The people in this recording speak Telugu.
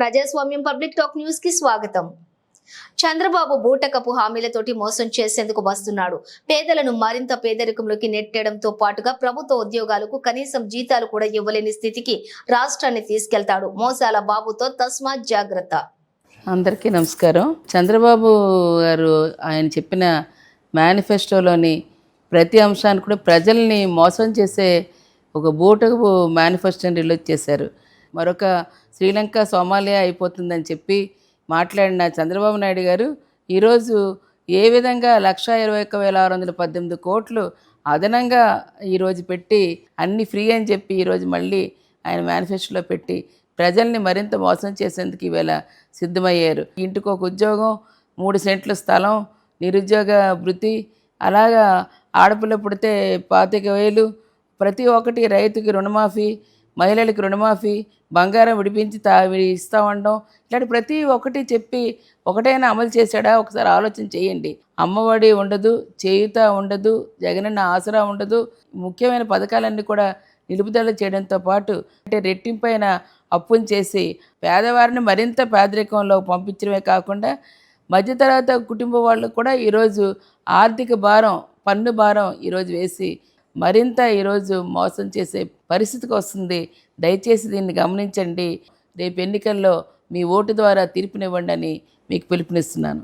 ప్రజాస్వామ్యం పబ్లిక్ టాక్ న్యూస్కి స్వాగతం. చంద్రబాబు బూటకపు హామీలతోటి మోసం చేసేందుకు వస్తున్నాడు. పేదలను మరింత పేదరికంలోకి నెట్టడంతో పాటుగా ప్రభుత్వ ఉద్యోగాలకు కనీసం జీతాలు కూడా ఇవ్వలేని స్థితికి రాష్ట్రాన్ని తీసుకెళ్తాడు మోసాల బాబుతో తస్మాత్ జాగ్రత్త. అందరికీ నమస్కారం. చంద్రబాబు గారు ఆయన చెప్పిన మేనిఫెస్టోలోని ప్రతి అంశాన్ని కూడా ప్రజల్ని మోసం చేసే ఒక బూటకు మేనిఫెస్టోని రిలీజ్ చేశారు. మరొక శ్రీలంక సోమాలియా అయిపోతుందని చెప్పి మాట్లాడిన చంద్రబాబు నాయుడు గారు ఈరోజు ఏ విధంగా లక్ష ఇరవై ఒక్క వేల ఆరు వందల పద్దెనిమిది కోట్లు అదనంగా ఈరోజు పెట్టి అన్ని ఫ్రీ అని చెప్పి ఈరోజు మళ్ళీ ఆయన మేనిఫెస్టోలో పెట్టి ప్రజల్ని మరింత మోసం చేసేందుకు ఈవేళ సిద్ధమయ్యారు. ఇంటికి ఒక ఉద్యోగం మూడు సెంట్ల స్థలం నిరుద్యోగ వృత్తి అలాగా ఆడపిల్ల పుడితే పాతిక వేలు ప్రతి ఒక్కటి రైతుకి రుణమాఫీ మహిళలకు రుణమాఫీ బంగారం విడిపించి తా ఇస్తా ఉండడం ఇలాంటి ప్రతి ఒక్కటి చెప్పి ఒకటైనా అమలు చేశాడా? ఒకసారి ఆలోచన చేయండి. అమ్మఒడి ఉండదు చేయుత ఉండదు జగనన్న ఆసరా ఉండదు. ముఖ్యమైన పథకాలన్నీ కూడా నిలుపుదల చేయడంతో పాటు అంటే రెట్టింపైన అప్పును చేసి పేదవారిని మరింత పేదరికంలో పంపించడమే కాకుండా మధ్యతరగతి కుటుంబ వాళ్ళకు కూడా ఈరోజు ఆర్థిక భారం పన్ను భారం ఈరోజు వేసి మరింత ఈరోజు మోసం చేసే పరిస్థితికి వస్తుంది. దయచేసి దీన్ని గమనించండి. రేపు ఎన్నికల్లో మీ ఓటు ద్వారా తీర్పునివ్వండి అని మీకు పిలుపునిస్తున్నాను.